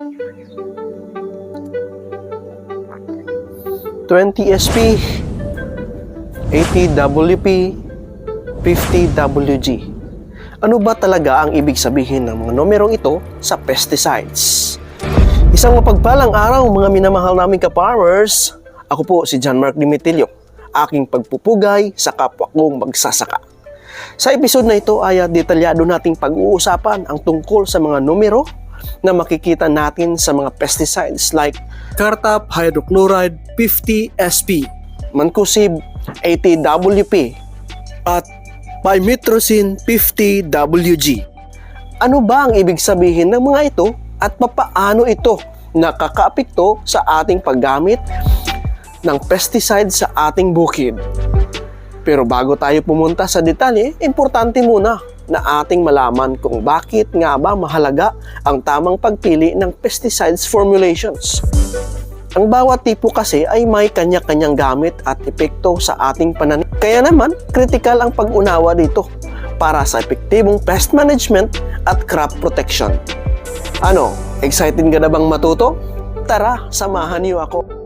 20 SP, 80 WP, 50 WG. Ano ba talaga ang ibig sabihin ng mga numerong ito sa pesticides? Isang mapagpalang araw mga minamahal naming ka-farmers. Ako po si John Mark Dimitilio, aking pagpupugay sa kapwa kong magsasaka. Sa episode na ito ay ah, detalyado nating pag-uusapan ang tungkol sa mga numero na makikita natin sa mga pesticides like Cartap Hydrochloride 50 SP, Mancozeb 80 WP, at Pymetrozine 50 WG. Ano ba ang ibig sabihin ng mga ito at papaano ito nakakaapekto sa ating paggamit ng pesticide sa ating bukid? Pero bago tayo pumunta sa detalye, importante muna na ating malaman kung bakit nga ba mahalaga ang tamang pagpili ng pesticides formulations. Ang bawat tipo kasi ay may kanya-kanyang gamit at epekto sa ating pananim. Kaya naman, critical ang pag-unawa dito para sa epektibong pest management at crop protection. Ano, excited ka na bang matuto? Tara, samahan niyo ako.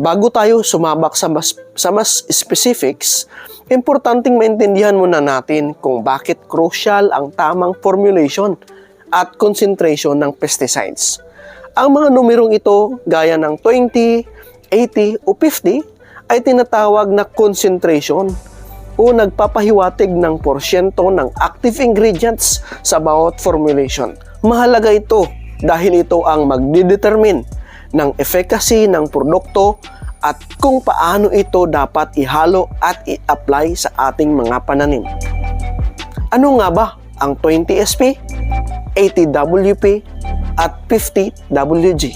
Bago tayo sumabak sa mas, sa mas specifics, importanteng maintindihan muna natin kung bakit crucial ang tamang formulation at concentration ng pesticides. Ang mga numerong ito, gaya ng 20, 80 o 50, ay tinatawag na concentration o nagpapahiwatig ng porsyento ng active ingredients sa bawat formulation. Mahalaga ito dahil ito ang magdidetermine ng efficacy ng produkto at kung paano ito dapat ihalo at i-apply sa ating mga pananim. Ano nga ba ang 20 SP, 80 WP, at 50 WG?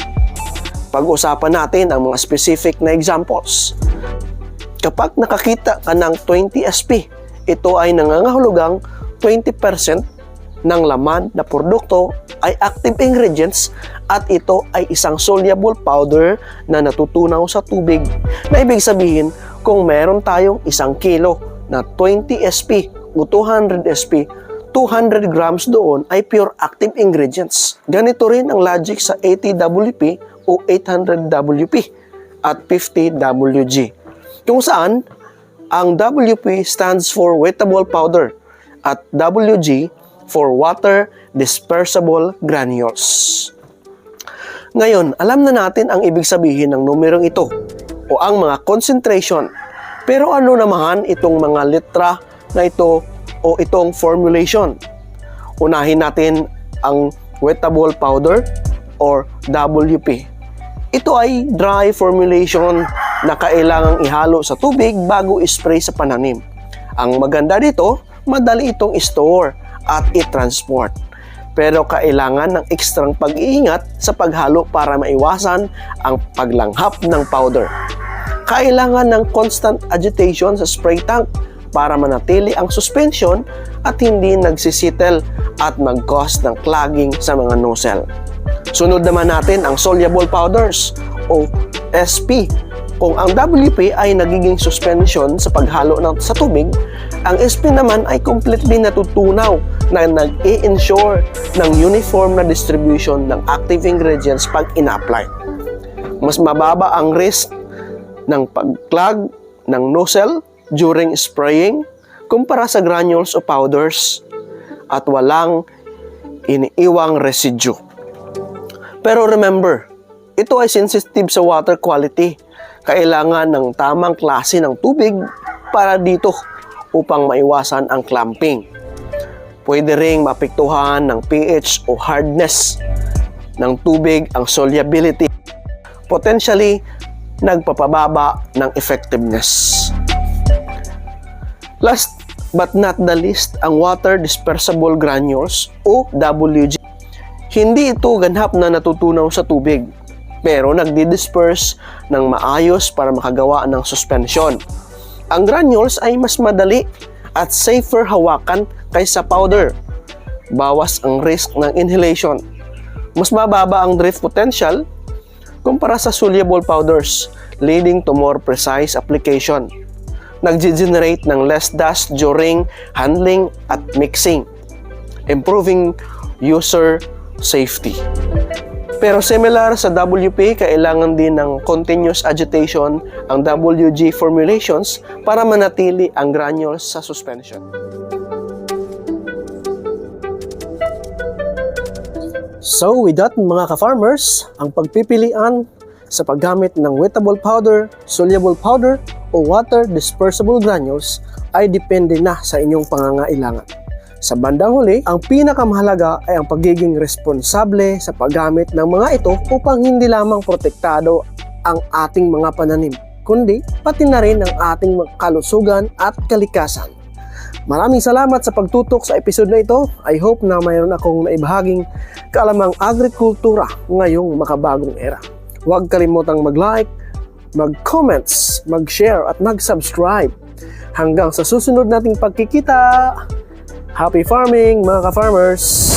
Pag-usapan natin ang mga specific na examples. Kapag nakakita ka ng 20 SP, ito ay nangangahulugang 20% ng laman na produkto ay active ingredients at ito ay isang soluble powder na natutunaw sa tubig. Na ibig sabihin, kung meron tayong isang kilo na 20 SP o 200 SP, 200 grams doon ay pure active ingredients. Ganito rin ang logic sa 80 WP o 800 WP at 50 WG. Kung saan, ang WP stands for wettable powder at WG for water dispersible granules. Ngayon, alam na natin ang ibig sabihin ng numerong ito o ang mga concentration. Pero ano naman itong mga litra na ito o itong formulation? Unahin natin ang wettable powder or WP. Ito ay dry formulation na kailangang ihalo sa tubig bago spray sa pananim. Ang maganda dito, madali itong store at i-transport. Pero kailangan ng ekstrang pag-iingat sa paghalo para maiwasan ang paglanghap ng powder. Kailangan ng constant agitation sa spray tank para manatili ang suspension at hindi nagsisitel at mag-cause ng clogging sa mga nozzle. Sunod naman natin ang soluble powders o SP. Kung ang WP ay nagiging suspension sa paghalo ng, sa tubig, ang SP naman ay completely natutunaw na nag-i-ensure ng uniform na distribution ng active ingredients pag ina-apply. Mas mababa ang risk ng pag-clog ng nozzle during spraying kumpara sa granules o powders at walang iniiwang residue. Pero remember, ito ay sensitive sa water quality. Kailangan ng tamang klase ng tubig para dito upang maiwasan ang clumping. Pwede ring mapektuhan ng pH o hardness ng tubig ang solubility. Potentially, nagpapababa ng effectiveness. Last but not the least, ang water dispersible granules o WG. Hindi ito ganap na natutunaw sa tubig, pero nagdi-disperse ng maayos para makagawa ng suspension. Ang granules ay mas madali at safer hawakan kaysa powder. Bawas ang risk ng inhalation. Mas mababa ang drift potential kumpara sa soluble powders, leading to more precise application. Nag-generate ng less dust during handling at mixing, improving user safety. Pero similar sa WP, kailangan din ng continuous agitation ang WG formulations para manatili ang granules sa suspension. So with that mga ka-farmers, ang pagpipilian sa paggamit ng wettable powder, soluble powder, o water dispersible granules ay depende na sa inyong pangangailangan. Sa bandang huli, ang pinakamahalaga ay ang pagiging responsable sa paggamit ng mga ito upang hindi lamang protektado ang ating mga pananim, kundi pati na rin ang ating kalusugan at kalikasan. Maraming salamat sa pagtutok sa episode na ito. I hope na mayroon akong naibahaging kaalamang agrikultura ngayong makabagong era. Huwag kalimutang mag-like, mag-comments, mag-share at mag-subscribe. Hanggang sa susunod nating pagkikita, happy farming mga ka-farmers!